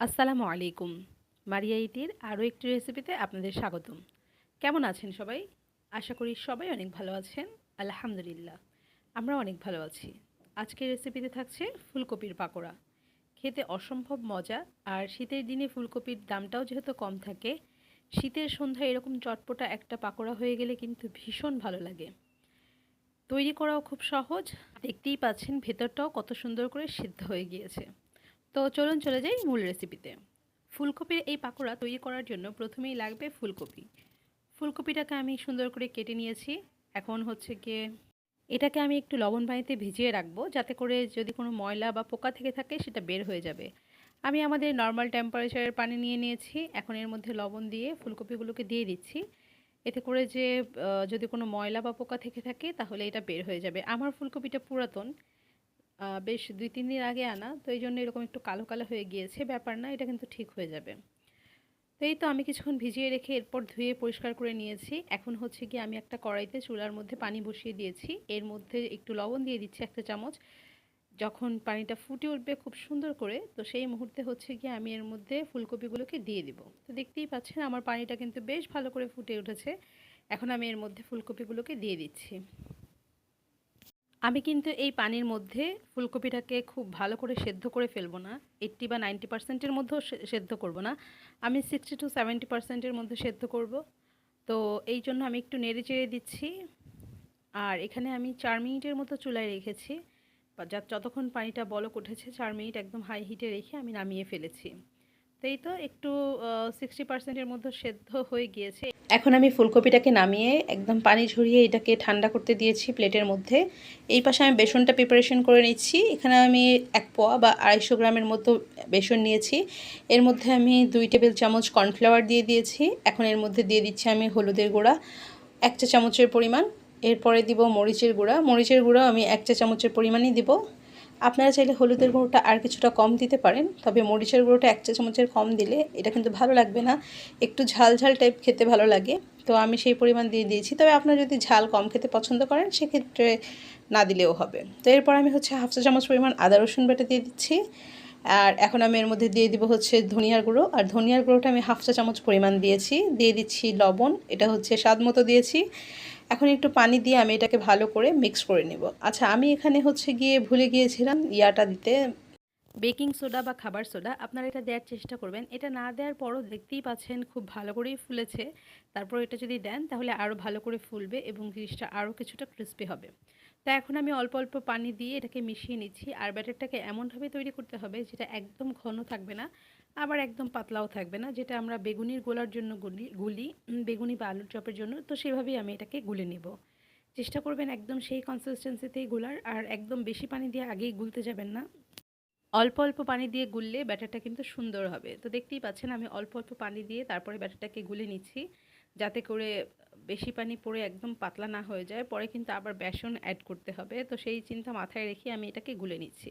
আসসালামু আলাইকুম। মারিয়া ইটির আরও একটি রেসিপিতে আপনাদের স্বাগতম। কেমন আছেন সবাই? আশা করি সবাই অনেক ভালো আছেন। আলহামদুলিল্লাহ, আমরা অনেক ভালো আছি। আজকের রেসিপিতে থাকছে ফুলকপির পাকোড়া। খেতে অসম্ভব মজা আর শীতের দিনে ফুলকপির দামটাও যেহেতু কম থাকে, শীতের সন্ধ্যায় এরকম চটপটা একটা পাকোড়া হয়ে গেলে কিন্তু ভীষণ ভালো লাগে। তৈরি করাও খুব সহজ, দেখতেই পাচ্ছেন ভেতরটাও কত সুন্দর করে সিদ্ধ হয়ে গিয়েছে। তো চলুন চলে যাই মূল রেসিপিতে ফুলকপির এই পাকোড়া তৈরি করার জন্য প্রথমেই লাগবে ফুলকপি। ফুলকপিটাকে আমি সুন্দর করে কেটে নিয়েছি। এখন হচ্ছে গিয়ে এটাকে আমি একটু লবণ পানিতে ভিজিয়ে রাখব, যাতে করে যদি কোনো ময়লা বা পোকা থেকে থাকে সেটা বের হয়ে যাবে। আমি আমাদের নর্মাল টেম্পারেচারের পানি নিয়ে নিয়েছি। এখন এর মধ্যে লবণ দিয়ে ফুলকপিগুলোকে দিয়ে দিচ্ছি। এতে করে যে যদি কোনো ময়লা বা পোকা থেকে থাকে তাহলে এটা বের হয়ে যাবে। আমার ফুলকপিটা পুরাতন। বেশ দুই তিন দিন আগে আনা, তো এই জন্য এরকম একটু কালো কালো হয়ে গিয়েছে, ব্যাপার না, এটা কিন্তু ঠিক হয়ে যাবে। তো এই তো আমি কিছুক্ষণ ভিজিয়ে রেখে এরপর ধুয়ে পরিষ্কার করে নিয়েছি। এখন হচ্ছে কি আমি একটা কড়াইতে চুলার মধ্যে পানি বসিয়ে দিয়েছি। এর মধ্যে একটু লবণ দিয়ে দিচ্ছি একটা চামচ। যখন পানিটা ফুটে উঠবে খুব সুন্দর করে, তো সেই মুহূর্তে হচ্ছে গিয়ে আমি এর মধ্যে ফুলকপিগুলোকে দিয়ে দিব। তো দেখতেই পাচ্ছেন আমার পানিটা কিন্তু বেশ ভালো করে ফুটে উঠেছে। এখন আমি এর মধ্যে ফুলকপিগুলোকে দিয়ে দিচ্ছি। আমি কিন্তু এই পানির মধ্যে ফুলকপিটাকে খুব ভালো করে সেদ্ধ করে ফেলব না। এইট্টি বা নাইনটি পার্সেন্টের মধ্যেও সেদ্ধ করব না। আমি সিক্সটি টু সেভেন্টি পার্সেন্টের মধ্যে সেদ্ধ করব। তো এই জন্য আমি একটু নেড়ে চেড়ে দিচ্ছি। আর এখানে আমি চার মিনিটের মতো চুলায় রেখেছি। যতক্ষণ পানিটা বলক উঠেছে, চার মিনিট একদম হাই হিটে রেখে আমি নামিয়ে ফেলেছি। এই তো একটু সিক্সটি পার্সেন্টের মধ্যে সেদ্ধ হয়ে গিয়েছে। এখন আমি ফুলকপিটাকে নামিয়ে একদম পানি ঝরিয়ে এটাকে ঠান্ডা করতে দিয়েছি প্লেটের মধ্যে। এই পাশে আমি বেসনটা প্রিপারেশন করে নিচ্ছি। এখানে আমি এক পোয়া বা আড়াইশো গ্রামের মতো বেসন নিয়েছি। এর মধ্যে আমি দুই টেবিল চামচ কর্নফ্লাওয়ার দিয়ে দিয়েছি। এখন এর মধ্যে দিয়ে দিচ্ছি আমি হলুদের গুঁড়া, এক চা চামচের পরিমাণ। এরপরে দিব মরিচের গুঁড়া। মরিচের গুঁড়া আমি এক চা চামচের পরিমাণই দিব। আপনারা চাইলে হলুদের গুঁড়োটা আর কিছুটা কম দিতে পারেন, তবে মরিচের গুঁড়োটা এক চা চামচের কম দিলে এটা কিন্তু ভালো লাগবে না। একটু ঝাল ঝাল টাইপ খেতে ভালো লাগে, তো আমি সেই পরিমাণ দিয়ে দিয়েছি। তবে আপনারা যদি ঝাল কম খেতে পছন্দ করেন, সেক্ষেত্রে না দিলেও হবে। তো এরপর আমি হচ্ছে হাফ চা চামচ পরিমাণ আদা রসুন বেটে দিয়ে দিচ্ছি। আর এখন আমি এর মধ্যে দিয়ে দিব হচ্ছে ধনিয়ার গুঁড়ো। আর ধনিয়ার গুঁড়োটা আমি হাফ চা চামচ পরিমাণ দিয়েছি। দিয়ে দিচ্ছি লবণ, এটা হচ্ছে স্বাদ মতো দিয়েছি। এখন একটু পানি দিয়ে আমি এটাকে ভালো করে মিক্স করে নেব। আচ্ছা আমি এখানে হচ্ছে গিয়ে ভুলে গিয়েছিলাম ইয়াটা দিতে। বেকিং সোডা বা খাবার সোডা, আপনারা এটা দেওয়ার চেষ্টা করবেন। এটা না দেওয়ার পরও দেখতেই পাচ্ছেন খুব ভালো করেই ফুলেছে। তারপর এটা যদি দেন, তাহলে আরও ভালো করে ফুলবে এবং জিনিসটা আরও কিছুটা ক্রিস্পি হবে। তা এখন আমি অল্প অল্প পানি দিয়ে এটাকে মিশিয়ে নিচ্ছি। আর ব্যাটারটাকে এমনভাবে তৈরি করতে হবে যেটা একদম ঘন থাকবে না। আবার একদম পাতলাও থাকবে না, যেটা আমরা বেগুনির গোলার জন্য গুলি গুলি বেগুনি বা আলুর চপের জন্য, তো সেভাবেই আমি এটাকে গুলে নেব। চেষ্টা করবেন একদম সেই কনসিস্টেন্সিতেই গোলার, আর একদম বেশি পানি দিয়ে আগেই গুলতে যাবেন না। অল্প অল্প পানি দিয়ে গুললে ব্যাটারটা কিন্তু সুন্দর হবে। তো দেখতেই পাচ্ছেন আমি অল্প অল্প পানি দিয়ে তারপরে ব্যাটারটাকে গুলে নিচ্ছি, যাতে করে বেশি পানি পড়ে একদম পাতলা না হয়ে যায়। পরে কিন্তু আবার বেসন অ্যাড করতে হবে। তো সেই চিন্তা মাথায় রেখে আমি এটাকে গুলে নিচ্ছি।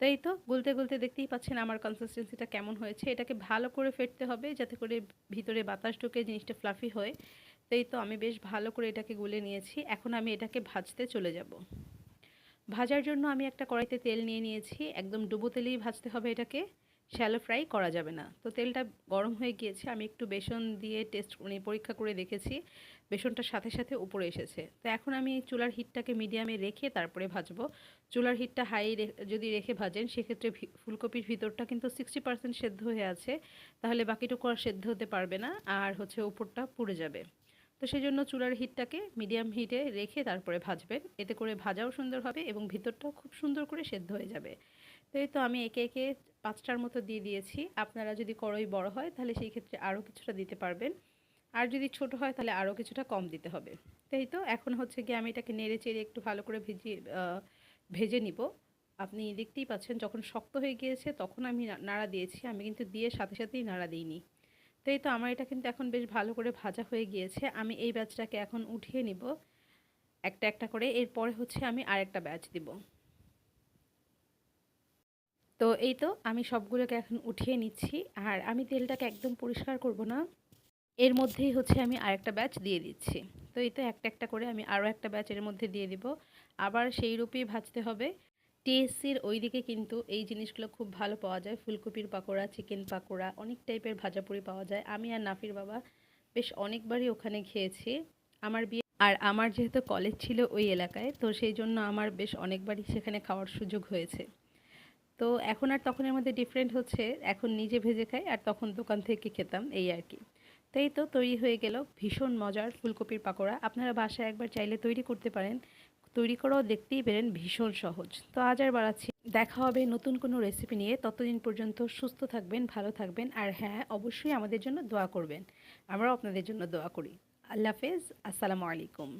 তো এই তো? গুলতে গুলতে দেখতেই পাচ্ছেন আমার কনসিস্টেন্সিটা কেমন হয়েছে। এটাকে ভালো করে ফেটতে হবে যাতে করে ভিতরে বাতাস ঢুকে জিনিসটা ফ্লাফি হয়। তাই তো আমি বেশ ভালো করে এটাকে গুলে নিয়েছি। এখন আমি এটাকে ভাজতে চলে যাব। ভাজার জন্য আমি একটা কড়াইতে তেল নিয়ে নিয়েছি। একদম ডুবো তেলেই ভাজতে হবে এটাকে। শ্যালো ফ্রাই করা যাবে না। তো তেলটা গরম হয়ে গিয়েছে, আমি একটু বেসন দিয়ে টেস্ট মানে পরীক্ষা করে দেখেছি বেসনটার সাথে সাথে উপরে এসেছে। তো এখন আমি চুলার হিটটাকে মিডিয়ামে রেখে তারপরে ভাজবো। চুলার হিটটা হাই যদি রেখে ভাজেন, সেক্ষেত্রে ফুলকপির ভিতরটা কিন্তু সিক্সটি পার্সেন্ট সেদ্ধ হয়ে আছে, তাহলে বাকিটুকু আর সেদ্ধ হতে পারবে না, আর হচ্ছে উপরটা পুড়ে যাবে। তো সেই জন্য চুলার হিটটাকে মিডিয়াম হিটে রেখে তারপরে ভাজবেন। এতে করে ভাজাও সুন্দর হবে এবং ভিতরটাও খুব সুন্দর করে সেদ্ধ হয়ে যাবে। তো এই তো আমি একে একে পাঁচটার মতো দিয়ে দিয়েছি। আপনারা যদি কড়াই বড় হয়, তাহলে সেই ক্ষেত্রে আরও কিছুটা দিতে পারবেন। আর যদি ছোট হয়, তাহলে আরও কিছুটা কম দিতে হবে। তাই তো, এখন হচ্ছে গিয়ে আমি এটাকে নেড়ে চেড়ে একটু ভালো করে ভিজিয়ে ভেজে নিব। আপনি দেখতেই পাচ্ছেন, যখন শক্ত হয়ে গিয়েছে, তখন আমি নাড়া দিয়েছি। আমি কিন্তু দিয়ে সাথে সাথেই নাড়া দিইনি। তো এই তো, আমার এটা কিন্তু এখন বেশ ভালো করে ভাজা হয়ে গিয়েছে। আমি এই ব্যাচটাকে এখন উঠিয়ে নিব। একটা একটা করে। এরপরে হচ্ছে আমি আরেকটা ব্যাচ দিব। তো এই তো আমি সবগুলোকে এখন উঠিয়ে নিচ্ছি। আর আমি তেলটাকে একদম পরিষ্কার করব না। এর মধ্যেই হচ্ছে আমি আরেকটা ব্যাচ দিয়ে দিচ্ছি। তো এই তো একটা একটা করে আমি আরও একটা ব্যাচ এর মধ্যে দিয়ে দিব। আবার সেই রূপেই ভাজতে হবে। টিএসসির ওইদিকে কিন্তু এই জিনিসগুলো খুব ভালো পাওয়া যায়। ফুলকপির পাকোড়া, চিকেন পাকোড়া, অনেক টাইপের ভাজাপুরি পাওয়া যায়। আমি আর নাফির বাবা বেশ অনেকবারই ওখানে খেয়েছি। আমার বিয়ে আর আমার যেহেতু কলেজ ছিল ওই এলাকায়, তো সেই জন্য আমার বেশ অনেকবারই সেখানে খাওয়ার সুযোগ হয়েছে। তো এখন আর তখনের মধ্যে ডিফারেন্ট হচ্ছে। এখন নিজে ভেজে খাই আর তখন দোকান থেকে খেতাম এই আর কি। তো এই তো তৈরি হয়ে গেল ভীষণ মজার ফুলকপির পাকোড়া। আপনারা বাসায় একবার চাইলে তৈরি করতে পারেন। তৈরি করাও দেখতেই পেরেন ভীষণ সহজ। তো আজ আর বাড়াচ্ছি। দেখা হবে নতুন কোনো রেসিপি নিয়ে। ততদিন পর্যন্ত সুস্থ থাকবেন, ভালো থাকবেন আর হ্যাঁ অবশ্যই আমাদের জন্য দোয়া করবেন। আমরাও আপনাদের জন্য দোয়া করি। আল্লাহ হাফেজ। আসসালামু আলাইকুম।